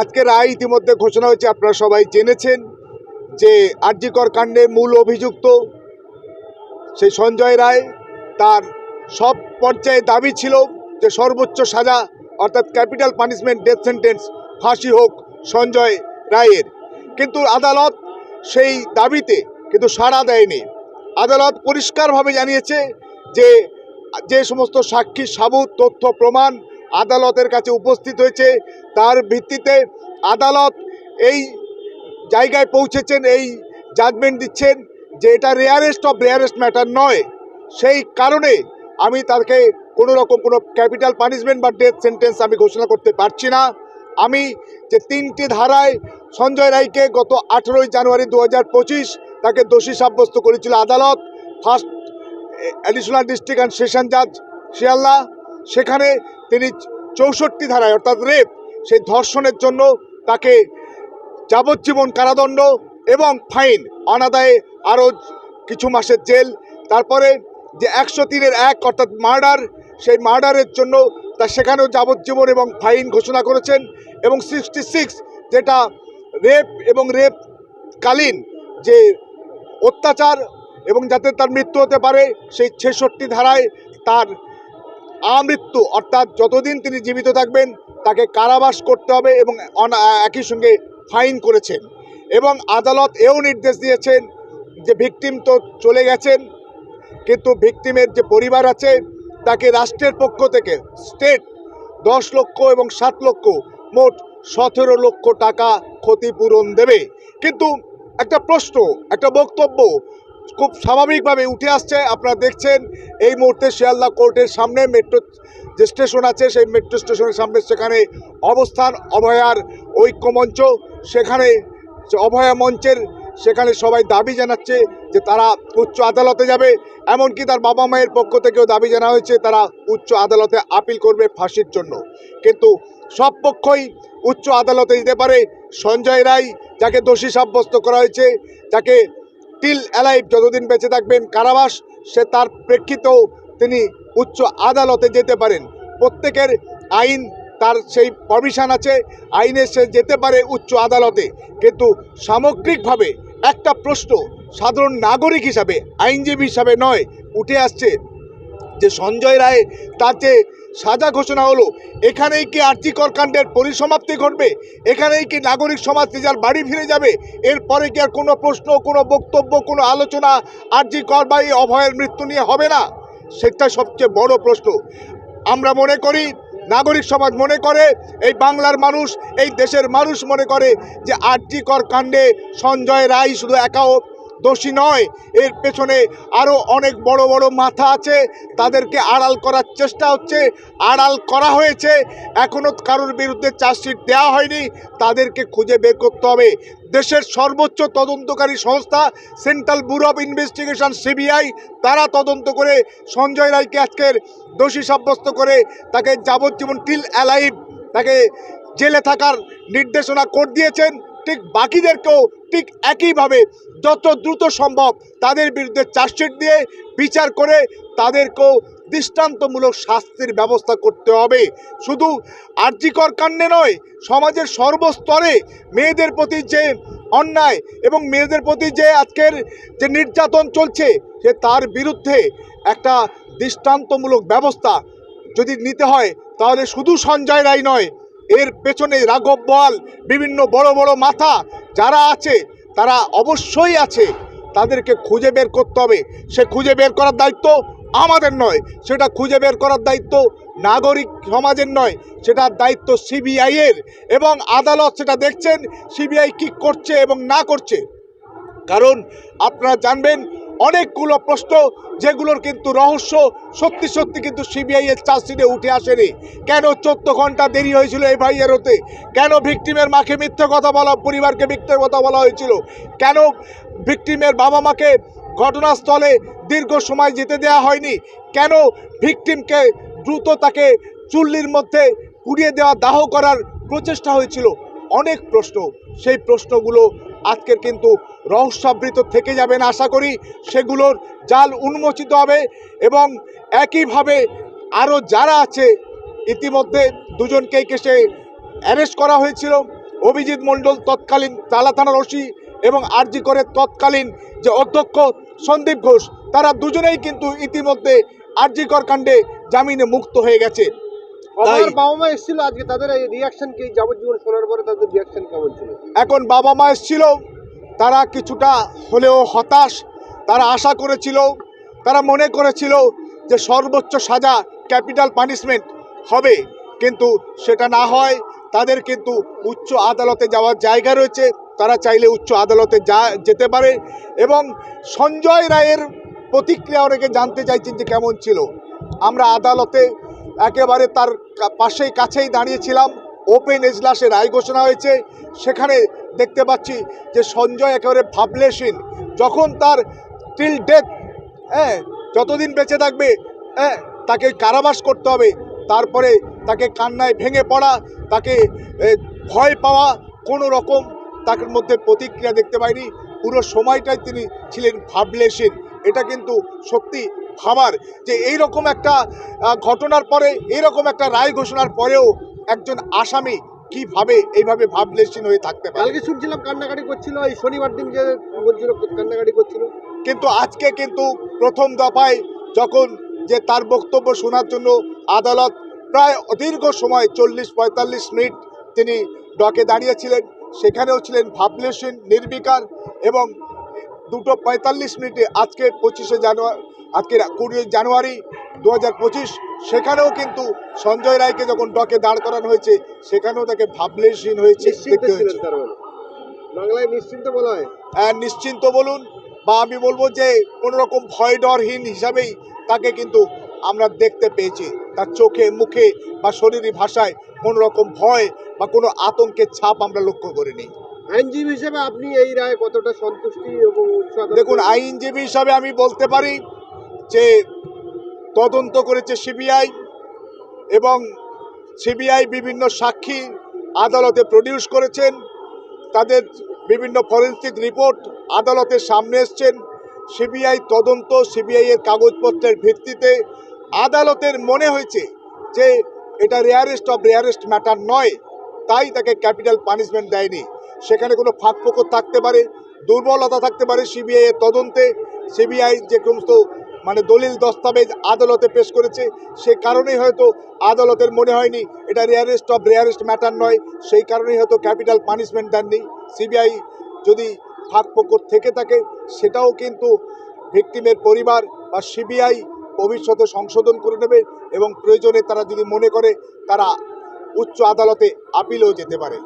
আজকে রায় ইতিমধ্যে ঘোষণা হয়েছে, আপনারা সবাই জেনেছেন যে আরজিকর কাণ্ডে মূল অভিযুক্ত সেই সঞ্জয় রায়, তার সব পর্যায়ে দাবি ছিল যে সর্বোচ্চ সাজা, অর্থাৎ ক্যাপিটাল পানিশমেন্ট, ডেথ সেন্টেন্স, ফাঁসি হোক সঞ্জয় রায়ের। কিন্তু আদালত সেই দাবিতে কিন্তু সাড়া দেয়নি। আদালত পরিষ্কারভাবে জানিয়েছে যে যে সমস্ত সাক্ষী, সাবুত তথ্য, প্রমাণ আদালতের কাছে উপস্থিত হয়েছে। তার ভিত্তিতে আদালত এই জায়গায় পৌঁছেছেন, এই জাজমেন্ট দিচ্ছেন যে এটা রেয়ারেস্ট অফ রেয়ারেস্ট ম্যাটার নয়। সেই কারণে আমি তাকে কোনো রকম কোনো ক্যাপিটাল পানিশমেন্ট বা ডেথ সেন্টেন্স আমি ঘোষণা করতে পারছি না। আমি যে তিনটি ধারায় সঞ্জয় রায়কে গত আঠেরোই জানুয়ারি দু হাজার পঁচিশ তাকে দোষী সাব্যস্ত করেছিল আদালত first additional district and session জাজ শিয়ালদা। সেখানে তিনি চৌষট্টি ধারায় অর্থাৎ রেপ, সেই ধর্ষণের জন্য তাকে যাবজ্জীবন কারাদণ্ড এবং ফাইন, অনাদায়ে আরও কিছু মাসের জেল। তারপরে যে একশো তিনের এক অর্থাৎ মার্ডার, সেই মার্ডারের জন্য তা সেখানেও যাবজ্জীবন এবং ফাইন ঘোষণা করেছেন এবং সিক্সটি সিক্স যেটা রেপ এবং রেপ কালীন যে অত্যাচার এবং যাতে তার মৃত্যু হতে পারে, সেই ছেষট্টি ধারায় তার আমৃত্যু, অর্থাৎ যতদিন তিনি জীবিত থাকবেন, তাকে কারাবাস করতে হবে এবং একই সঙ্গে ফাইন করেছেন। এবং আদালত এও নির্দেশ দিয়েছেন যে ভিকটিম তো চলে গেছেন, কিন্তু ভিকটিমের যে পরিবার আছে, তাকে রাষ্ট্রের পক্ষ থেকে স্টেট দশ লক্ষ এবং সাত লক্ষ, মোট সতেরো লক্ষ টাকা ক্ষতিপূরণ দেবে। কিন্তু একটা প্রশ্ন, একটা বক্তব্য খুব স্বাভাবিকভাবে উঠে আসছে, আপনারা দেখছেন। এই মুহূর্তে শিয়ালদা কোর্টের সামনে মেট্রো যে স্টেশন আছে, সেই মেট্রো স্টেশনের সামনে সেখানে অবস্থান অভয়ার ঐক্যমঞ্চ। সেখানে অভয়া মঞ্চের সেখানে সবাই দাবি জানাচ্ছে যে তারা উচ্চ আদালতে যাবে। এমনকি তার বাবা মায়ের পক্ষ থেকেও দাবি জানা হয়েছে, তারা উচ্চ আদালতে আপিল করবে ফাঁসির জন্য। কিন্তু সব পক্ষই উচ্চ আদালতে যেতে পারে। সঞ্জয় রায়, যাকে দোষী সাব্যস্ত করা হয়েছে, যাকে টিল অ্যালাইভ যতদিন বেঁচে থাকবেন কারাবাস, সে তার প্রেক্ষিতেও তিনি উচ্চ আদালতে যেতে পারেন। প্রত্যেকের আইন তার সেই পারমিশন আছে, আইনে সে যেতে পারে উচ্চ আদালতে। কিন্তু সামগ্রিকভাবে একটা প্রশ্ন সাধারণ নাগরিক হিসাবে, আইনজীবী হিসাবে নয়, উঠে আসছে যে সঞ্জয় রায় তার যে সাজা ঘোষণা হলো। এখানেই কি আর্থিকর কাণ্ডের পরিসমাপ্তি ঘটবে? এখানেই কি নাগরিক সমাজ নিজের বাড়ি ফিরে যাবে? এরপরে কি আর কোনো প্রশ্ন, কোনো বক্তব্য, কোনো আলোচনা আর্যিকর বা এই অভয়ের মৃত্যু নিয়ে হবে না? সেটা সবচেয়ে বড় প্রশ্ন। আমরা মনে করি, নাগরিক সমাজ মনে করে, এই বাংলার মানুষ, এই দেশের মানুষ মনে করে যে আর্যিকর কাণ্ডে সঞ্জয় রায় শুধু একাও দোষী নয়। এর পেছনে আরও অনেক বড় বড় মাথা আছে। তাদেরকে আড়াল করার চেষ্টা হচ্ছে। আড়াল করা হয়েছে। এখনও কারোর বিরুদ্ধে চার্জশিট দেওয়া হয়নি। তাদেরকে খুঁজে বের করতে হবে। দেশের সর্বোচ্চ তদন্তকারী সংস্থা, central bureau of investigation, CBI, তারা তদন্ত করে সঞ্জয় রায়কে আজকের দোষী সাব্যস্ত করে তাকে যাবজ্জীবন টিল অ্যালাইভ তাকে জেলে থাকার নির্দেশনা কোর্ট দিয়েছেন। ঠিক বাকিদেরকেও ঠিক একইভাবে যত দ্রুত সম্ভব তাদের বিরুদ্ধে চার্জশিট দিয়ে বিচার করে তাদেরকেও দৃষ্টান্তমূলক শাস্তির ব্যবস্থা করতে হবে। শুধু আর্যিকর কাণ্ডে নয়, সমাজের সর্বস্তরে মেয়েদের প্রতি যে অন্যায় এবং মেয়েদের প্রতি যে আজকের যে নির্যাতন চলছে, সে তার বিরুদ্ধে একটা দৃষ্টান্তমূলক ব্যবস্থা যদি নিতে হয়, তাহলে শুধু সঞ্জয় রায় নয়, এর পেছনে রাঘব বল বিভিন্ন বড় বড় মাথা যারা আছে, তারা অবশ্যই আছে। তাদেরকে খুঁজে বের করতে হবে। সে খুঁজে বের করার দায়িত্ব আমাদের নয়। সেটা খুঁজে বের করার দায়িত্ব নাগরিক সমাজের নয়। সেটার দায়িত্ব সিবিআইয়ের এবং আদালত সেটা দেখছেন সিবিআই কি করছে এবং না করছে। কারণ আপনারা জানবেন অনেকগুলো প্রশ্ন, যেগুলোর কিন্তু রহস্য সত্যি সত্যি কিন্তু সিবিআই এর চার্জশিটে উঠে আসেনি। কেন চোদ্দ ঘণ্টা দেরি হয়েছিল ভাইয়ের হতে? কেন ভিকটিমের মাকে মিথ্যে কথা বলা, পরিবারকে মিথ্যে কথা বলা হয়েছিল? কেন ভিকটিমের বাবা মাকে ঘটনাস্থলে দীর্ঘ সময় যেতে দেওয়া হয়নি? কেন ভিকটিমকে দ্রুত তাকে চুল্লির মধ্যে পুড়িয়ে দেওয়া, দাহ করার প্রচেষ্টা হয়েছিল? অনেক প্রশ্ন। সেই প্রশ্নগুলো আজকের কিন্তু রহস্যাবৃত থেকে যাবেন আশা করি সেগুলোর জাল উন্মোচিত হবে এবং একইভাবে আরও যারা আছে, ইতিমধ্যে দুজনকেই কেসে অ্যারেস্ট করা হয়েছিল। অভিজিৎ মণ্ডল তৎকালীন তালা থানার ওসি এবং আরজি করে তৎকালীন যে অধ্যক্ষ সন্দীপ ঘোষ, তারা দুজনেই কিন্তু ইতিমধ্যে আরজিকর কাণ্ডে জামিনে মুক্ত হয়ে গেছে। আমার বাবা মা এসেছিল আজকে তাদের এই রিয়াকশন কি? যাবজ্জীবন শোনার পরে তাদের রিয়াকশন কেমন ছিল? এখন বাবা মা এসেছিল তারা কিছুটা হলেও হতাশ তারা আশা করেছিল তারা মনে করেছিল যে সর্বোচ্চ সাজা ক্যাপিটাল পানিশমেন্ট হবে। কিন্তু সেটা না হয় তাদের কিন্তু উচ্চ আদালতে যাওয়ার জায়গা রয়েছে তারা চাইলে উচ্চ আদালতে যা যেতে পারে। এবং সঞ্জয় রায়ের প্রতিক্রিয়া অনেকে জানতে চাইছেন যে কেমন ছিল। আমরা আদালতে একেবারে তার পাশেই কাছেই দাঁড়িয়েছিলাম। ওপেন এজলাসে রায় ঘোষণা হয়েছে। সেখানে দেখতে পাচ্ছি যে সঞ্জয় একেবারে ভাবলেশীন যখন তার টিল ডেথ হ্যাঁ যতদিন বেঁচে থাকবে হ্যাঁ তাকে কারাবাস করতে হবে। তারপরে তাকে কান্নায় ভেঙে পড়া, তাকে ভয় পাওয়া, কোনো রকম তার মধ্যে প্রতিক্রিয়া দেখতে পাইনি। পুরো সময়টাই তিনি ছিলেন ভাবলেশীন এটা কিন্তু সত্যি ভাবার যে এই রকম একটা ঘটনার পরে এই রকম একটা রায় ঘোষণার পরেও একজন আসামি কীভাবে এইভাবে ভাবলেশীন হয়ে থাকতে পারে? কালকে শুনছিলাম কান্নাকাটি করছিল এই শনিবার দিন যে কান্নাকাটি করছিল। কিন্তু আজকে কিন্তু প্রথম দফায় যখন যে তার বক্তব্য শোনার জন্য আদালত প্রায় দীর্ঘ সময় চল্লিশ পঁয়তাল্লিশ মিনিট তিনি ডকে দাঁড়িয়েছিলেন। সেখানেও ছিলেন ভাবলেশীন নির্বিকার এবং দুটো পঁয়তাল্লিশ মিনিটে আজকে পঁচিশে জানুয়ারি আজকে কুড়ি জানুয়ারি দু হাজার পঁচিশ সেখানেও কিন্তু সঞ্জয় রায়কে যখন ডকে দাঁড় করানো হয়েছে সেখানেও তাকে ভাবলেশীন হয়েছে মানে। বাংলায় নিশ্চিন্ত বলা হয়? আহ, নিশ্চিন্ত বলুন বা আমি বলব যে কোনো রকম ভয় ডরহীন হিসাবেই তাকে কিন্তু আমরা দেখতে পেয়েছি। তার চোখে মুখে বা শরীরী ভাষায় কোনো রকম ভয় বা কোনো আতঙ্কের ছাপ আমরা লক্ষ্য করিনি। আইনজীবী হিসেবে আপনি এই রায় কতটা সন্তুষ্টি এবং দেখুন আইনজীবী হিসাবে আমি বলতে পারি যে তদন্ত করেছে সিবিআই এবং সিবিআই বিভিন্ন সাক্ষী আদালতে প্রডিউস করেছেন, তাদের বিভিন্ন ফরেন্সিক রিপোর্ট আদালতের সামনে এসছেন, সিবিআই তদন্ত, সিবিআই এর কাগজপত্রের ভিত্তিতে আদালতের মনে হয়েছে যে এটা রেয়ারেস্ট অফ রেয়ারেস্ট ম্যাটার নয়, তাই তাকে ক্যাপিটাল পানিশমেন্ট দেয়নি। সেখানে কোনো ফাঁক থাকতে পারে, দুর্বলতা থাকতে পারে সিবিআই এর তদন্তে, সিবিআই যে সমস্ত মানে দলিল দস্তাবেজ আদালতে পেশ করেছে, সে কারণেই হয়তো আদালতের মনে হয়নি, এটা রেয়ারেস্ট অফ রেয়ারেস্ট ম্যাটার নয়, সেই কারণেই হয়তো ক্যাপিটাল পানিশমেন্ট দেননি। সিবিআই যদি ফাঁক ফোকর থেকে থাকে, সেটাও কিন্তু ভিকটিমের পরিবার বা সিবিআই ভবিষ্যতে সংশোধন করে নেবে এবং প্রয়োজনে তারা যদি মনে করে, তারা উচ্চ আদালতে আপিলও যেতে পারে।